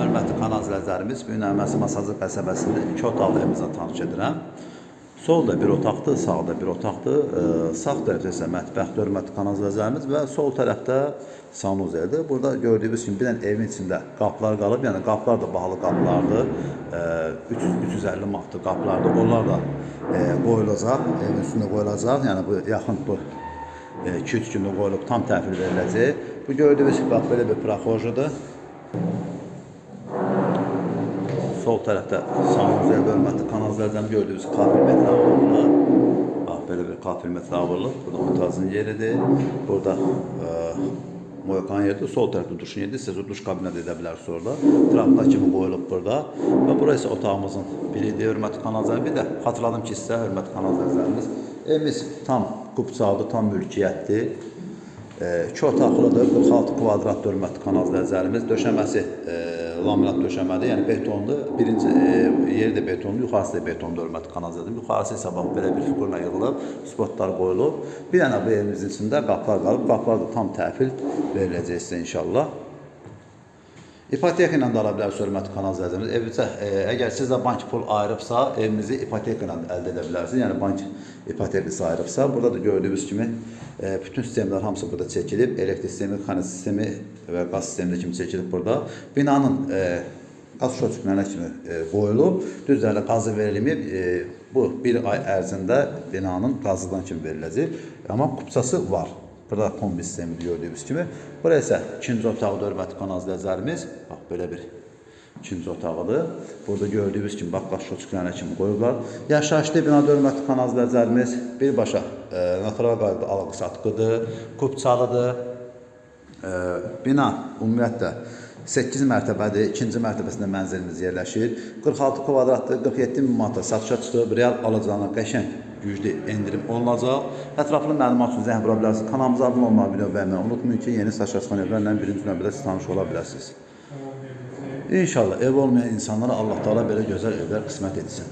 hörmətli kanal izləyicilərimiz, bu gün Əməsi Masazı qəsəbəsində iki otaqlı evimizə tanış edirəm. Solda bir otaqdır, sağda bir otaqdır. Ee, sağ tərəfdə isə mətbəx, hörmətli kanal izləyicilərimiz və sol tərəfdə sanuzeldir. Burada gördüyünüz kimi bir dənə evin içində qapılar qalıb, yəni qapılar da bahalı qapılardır. Ee, 300 350 manatlı qapılardır. Onlar da e, qoyulacaq, evin üstündə qoyulacaq. Yəni bu yaxın bu 2-3 gündə qoyulub tam təhvil veriləcək. Bu gördüyünüz bax belə bir proxojudur. Sol tərəfdə sanuzel hörmətli kanal izləyicilərimiz gördüyünüz kafir metravurlu. Bax belə bir kafir metravurlu. Burada mutazın yeridir. Burada e, Moyakan yeridir. Sol tərəfdə duşun yeridir. Siz duş kabinət edə bilərsiniz orada. Trapda kimi qoyulub burada. Və bura isə otağımızın biridir, hörmətli kanal izləyicilərimiz. Bir də xatırladım ki, sizə hörmətli kanal izləyicilərimiz. Evimiz tam qupçalıdır, tam mülkiyyətdir. E, iki otaqlıdır, 46 kvadrat hörmətli kanal izləyicilərimiz. Döşəməsi e, laminat döşəmədir, yəni betondur. Birinci e, yeri də betondur, yuxarısı da betondur hörmətli kanal izləyicilərimiz. Yuxarısı isə bax belə bir figurla yığılıb, spotlar qoyulub. Bir dənə bu evimizin içində qapılar qalıb. Qapılar da tam təhvil veriləcək sizə inşallah. İpoteka ilə də ala bilərsiniz hörmətli kanal izləyicilərimiz. Evinizə e, əgər sizə bank pul ayırıbsa, evinizi ipoteka ilə əldə edə bilərsiniz. Yəni bank ipotekası ayırıbsa, burada da gördüyünüz kimi e, bütün sistemlər hamısı burada çəkilib. Elektrik sistemi, xana sistemi və qaz sistemi də kimi çəkilib burada. Binanın e, qaz şotçuklarına kimi e, qoyulub, düzələ qazı verilməyib. E, bu bir ay ərzində binanın qazıdan kimi veriləcək. Amma kupçası var. Burada kombi sistemi gördüyünüz kimi. Burası isə ikinci otaqda hörmətli kanal izləyicilərimiz. Bax belə bir ikinci otağıdır. Burada gördüyünüz kimi bax qaş şoçuklarına kimi qoyublar. Yaşayışlı bina hörmətli kanal izləyicilərimiz birbaşa e, natural qayda alqı satqıdır, kupçalıdır. E, bina ümumiyyətlə 8 mərtəbədir. İkinci mərtəbəsində mənzilimiz yerləşir. 46 kvadratdır, 47 min manata satışa çıxıb. Real alacağına qəşəng güclü endirim olunacaq. Ətraflı məlumat üçün zəng vura bilərsiniz. Kanalımıza abunə olmağı, video bəyənməyi unutmayın ki, yeni saçlaşma evlərlə birinci növbədə siz tanış ola bilərsiniz. İnşallah ev olmayan insanlara Allah Taala belə gözəl evlər qismət etsin.